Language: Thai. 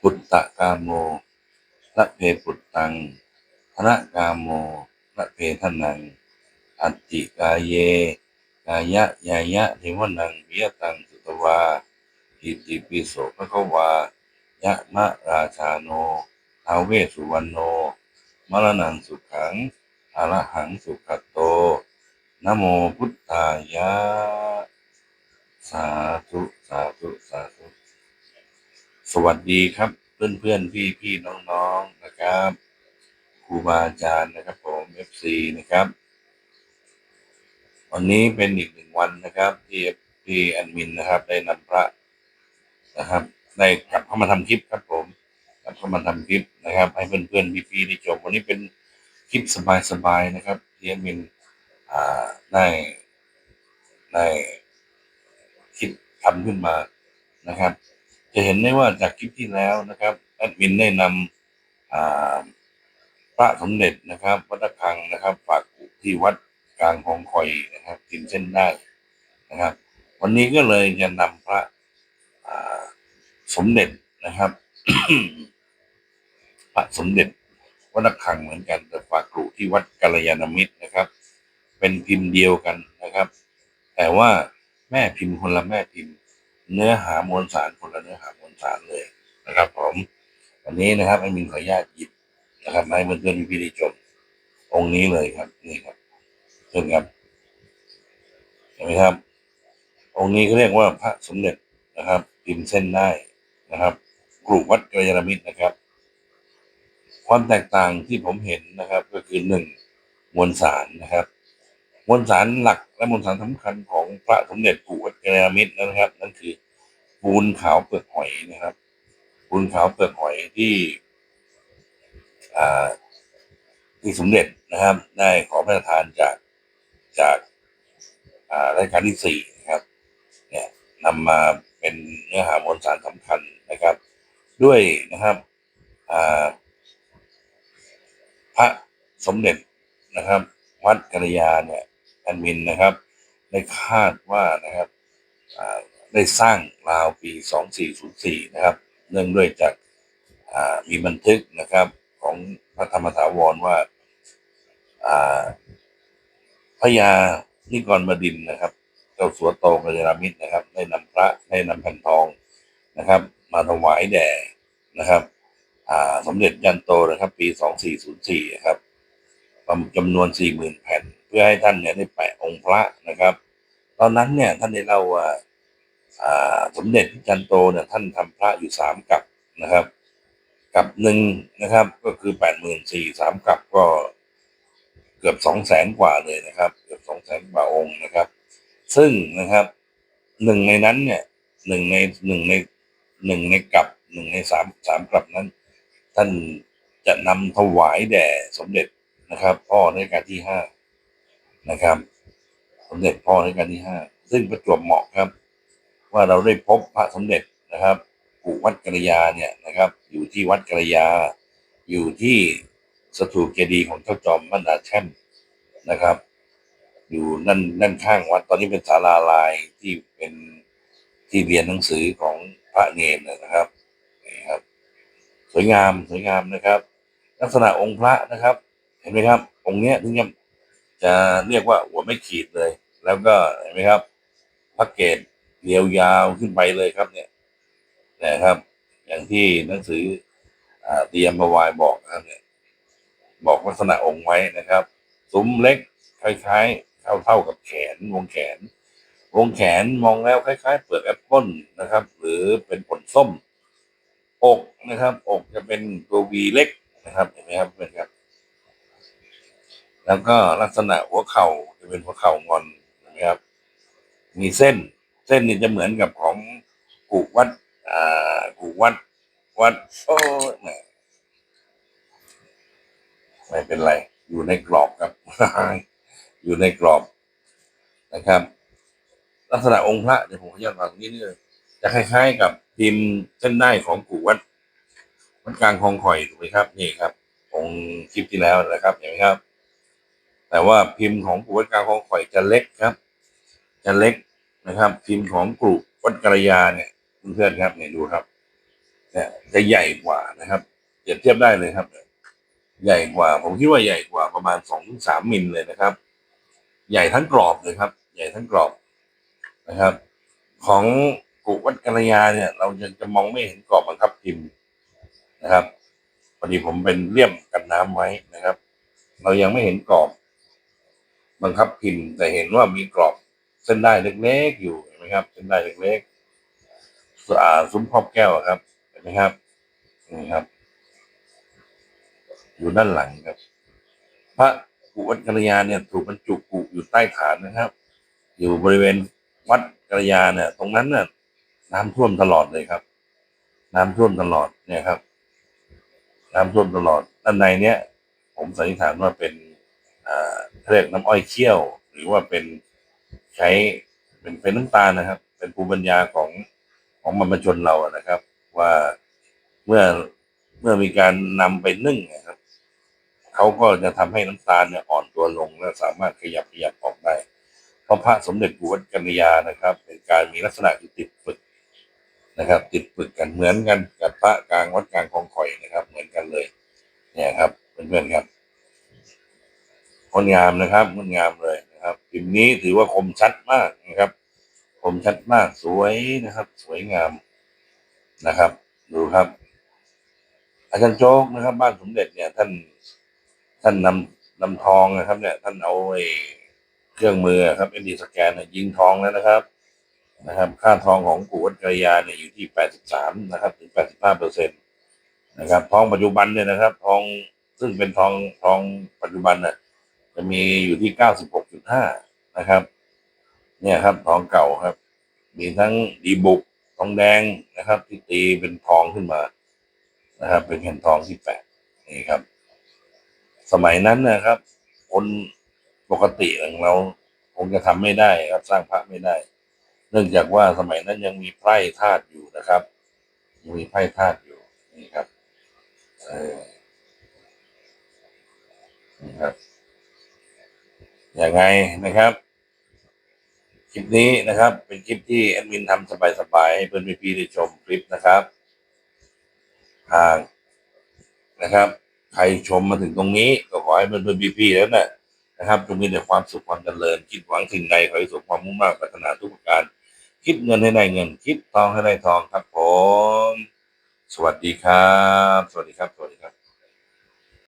ปุตตะกาโมละเพปุตตังธนกาโมละเพทนัง อัตติกายเย กายะยายะเทวนังเวิยตังสุตวาอิติปิโสภะควายะมะราชาโนทาเวสุวรรณโน มรณังสุขังอรหังสุขัตโตนโมพุทธายะ สาธุ สาธุ สาธุ สวัสดีครับเพื่อนเพื่อนพี่พี่น้องน้องนะครับครูบาอาจารย์นะครับผม FC นะครับ วันนี้เป็นอีกหนึ่งวันนะครับ ที่ที่แอดมินนะครับ ได้นำพระนะครับได้กลับเข้ามาทำคลิปครับผมกลับเข้ามาทำคลิปนะครับ ให้เพื่อนเพื่อนพี่พี่ได้ชมวันนี้เป็นคลิปสบายๆนะครับที่แอดมินอ่าได้ได้คิดทำขึ้นมานะครับ จะเห็นได้ว่าจากคลิปที่แล้วนะครับแอดมินได้นำอ่าพระสมเด็จนะครับวัดระฆังนะครับฝากที่วัดกลางของคอยนะครับกินเส้นได้นะครับ วันนี้ก็เลยจะนำพระสมเด็จนะครับพระสมเด็จวัดระฆังเหมือนกันแต่ฝากกรุที่วัดกัลยาณมิตรนะครับ เป็นพิมพ์เดียวกันนะครับ แต่ว่าแม่พิมพ์คนละแม่พิมพ์ เนื้อหามวลสารคนละเนื้อหามวลสารเลยนะครับผมวันนี้นะครับไอ้มินขออนุญาตหยิบนะครับให้เพื่อนๆพี่ๆได้ชมองค์นี้เลยครับ นี่ครับเชิญครับเห็นไหมครับ องค์นี้เขาเรียกว่าพระสมเด็จนะครับพิมพ์เส้นได้นะครับกรุวัดกัลยาณมิตรนะครับ ความแตกต่างที่ผมเห็นนะครับ ก็คือหนึ่งมวลสารนะครับ มวลสารหลักและมวลสารสำคัญของพระสมเด็จปู่ กัลยามิตรนะครับ นั่นคือปูนขาวเปลือกหอยนะครับปูนขาวเปลือกหอยที่ที่สมเด็จนะครับ ได้ขอพระราชทานจากจากรายการที่สี่นะครับ เนี่ยนำมาเป็นเนื้อหามวลสารสำคัญนะครับ ด้วยนะครับพระสมเด็จนะครับ วัดกัลยาเนี่ยแอดมินนะครับ ได้คาดว่านะครับ ได้สร้างราวปี 2404 นะครับ เนื่องด้วยจากมีบันทึกนะครับของพระธรรมถาวรว่าอ่าพญานิกรบดินนะครับ เจ้าสัวโตกัลยามิตรนะครับ ได้นำพระได้นำแผ่นทองนะครับ มาถวายแด่นะครับสมเด็จยันโตนะครับ ปี 2404นะครับจำนวน 40,000 แผ่น เพื่อให้ท่านเนี่ยได้แปะองค์พระนะครับ ตอนนั้นเนี่ยท่านได้เล่าว่าสมเด็จจันโตเนี่ยท่านทำพระอยู่สามกับนะครับ กับหนึ่งนะครับ ก็คือแปดหมื่นสี่สามกับก็เกือบสองแสนกว่าเลยนะครับ เกือบสองแสนกว่าองค์นะครับ ซึ่งนะครับหนึ่งในนั้นเนี่ยหนึ่งในหนึ่งในหนึ่งในกับหนึ่งในสามสามกับนั้น ท่านจะนำถวายแด่สมเด็จนะครับ พ่อในการที่ห้านะครับ สมเด็จพ่อรัชการที่ห้าซึ่งประจวบเหมาะครับ ว่าเราได้พบพระสมเด็จนะครับปู่วัดกัลยาเนี่ยนะครับ อยู่ที่วัดกัลยา อยู่ที่สถูปเจดีย์ของเจ้าจอมบรรดาแช่มนะครับ อยู่นั่นนั่นข้างวัดตอนนี้เป็นศาลาลายที่เป็นที่เรียนหนังสือของพระเนรนะครับนี่ครับ สวยงามสวยงามนะครับ ลักษณะองค์พระนะครับ เห็นไหมครับ องค์เนี้ยถึงจะ จะเรียกว่าหัวไม่ขีดเลย แล้วก็เห็นไหมครับพระเกศเรียวยาวขึ้นไปเลยครับเนี่ยนะครับ อย่างที่หนังสือเตรียมมาวายบอกนะครับเนี่ยบอกลักษณะองค์ไว้นะครับซุ้มเล็กคล้ายๆเท่าเท่ากับแขนวงแขน วงแขนมองแล้วคล้ายๆเปลือกแอปเปิลนะครับ หรือเป็นผลส้ม อกนะครับ อกจะเป็นตัววีเล็กนะครับเห็นไหมครับเพื่อนครับ แล้วก็ลักษณะหัวเข่าจะเป็นหัวเข่างอนนะครับ มีเส้น เส้นนี่จะเหมือนกับของกูวัดอ่ากูวัด วัดโอ้ยไม่เป็นไร อยู่ในกรอบครับ อยู่ในกรอบนะครับ ลักษณะองค์พระเดี๋ยวผมขออนุญาตวางนี้นี่จะคล้ายๆกับพิมพ์เส้นได้ของกูวัดวัดกลางคลองข่อยถูกไหมครับ นี่ครับองค์คลิปที่แล้วนะครับเห็นไหมครับ แต่ว่าพิมพ์ของกูวัดกลางคลองข่อยจะเล็กครับ จะเล็กนะครับ พิมพ์ของกรุวัดกัลยาเนี่ยเพื่อนๆครับเนี่ยดูครับเนี่ยจะใหญ่กว่านะครับเปรียบเทียบได้เลยครับ ใหญ่กว่า ผมคิดว่าใหญ่กว่าประมาณสองถึงสามมิลเลยนะครับ ใหญ่ทั้งกรอบเลยครับ ใหญ่ทั้งกรอบนะครับ ของกุวัดกัลยาเนี่ย เรายังจะมองไม่เห็นกรอบบังคับพิมพ์นะครับพอดีผมเป็นเลี่ยมกันน้ำไว้นะครับ เรายังไม่เห็นกรอบ บังคับพิมพ์แต่เห็นว่ามีกรอบเส้นได้เล็กๆอยู่เห็นไหมครับ เส้นได้เล็กๆอ่าซุ้มครอบแก้วครับเห็นไหมครับนี่ครับ อยู่ด้านหลังครับ พระกุวัดกัลยาเนี่ย ถูกบรรจุกุอยู่ใต้ฐานนะครับ อยู่บริเวณวัดกัลยาเนี่ย ตรงนั้นน่ะน้ำท่วมตลอดเลยครับ น้ำท่วมตลอดเนี่ยครับ น้ำท่วมตลอดด้านในเนี้ยผมสันนิษฐานว่าเป็น อ่าเรียกน้ำอ้อยเคี่ยว หรือว่าเป็นใช้เป็นเป็นน้ำตาลนะครับ เป็นภูมิปัญญาของของบรรพชนเราอะนะครับ ว่าเมื่อเมื่อมีการนำไปนึ่งนะครับเขาก็จะทำให้น้ำตาลเนี่ยอ่อนตัวลงและสามารถขยับขยับออกได้เพราะพระสมเด็จปู่วัดกัญญานะครับ เป็นการมีลักษณะคือติดปึกนะครับ ติดปึกกันเหมือนกันกับพระกลางวัดกลางคลองข่อยนะครับ เหมือนกันเลย เนี่ยครับเพื่อนๆครับ ดงามนะครับงดงามเลยนะครับพิมพ์นี้ถือว่าคมชัดมากนะครับ คมชัดมากสวยนะครับ สวยงามนะครับ ดูครับ อาจารย์โจ๊กนะครับ บ้านสมเด็จเนี่ย ท่านท่านนำนำทองนะครับ เนี่ย ท่านเอาไอ้เครื่องมือครับเอ็นดีสแกนยิงทองแล้วนะครับนะครับ ค่าทองของกูวัดกระยาเนี่ยอยู่ที่แปดสิบสามนะครับ ถึงแปดสิบห้าเปอร์เซ็นตนะครับ ทองปัจจุบันเนี่ยนะครับ ทองซึ่งเป็นทองทองปัจจุบันน่ะ จะมีอยู่ที่เก้าสิบหกจุดห้านะครับ เนี่ยครับทองเก่าครับ มีทั้งดีบุกทองแดงนะครับ ที่ตีเป็นทองขึ้นมานะครับ เป็นแผ่นทองที่แปดนี่ครับ สมัยนั้นนะครับ คนปกติของเราคงจะทำไม่ได้ครับสร้างพระไม่ได้ เนื่องจากว่าสมัยนั้นยังมีไพร่ธาตุอยู่นะครับยังมีไพร่ธาตุอยู่นี่ครับเออนี่ครับ อยังไงนะครับ คลิปนี้นะครับ เป็นคลิปที่แอดมินทำสบายๆให้เพื่อนพี่ๆได้ชมคลิปนะครับหากนะครับ ใครชมมาถึงตรงนี้ ก็ขอให้เพื่อนเพื่อนพี่ๆแล้วนะนะครับจงมีแต่ความสุขความเจริญคิดหวังสิ่งใดขอให้สมความมุ่งมั่นปรารถนาทุกประการ คิดเงินให้ได้เงิน คิดทองให้ได้ทองครับผม สวัสดีครับ สวัสดีครับ สวัสดีครับ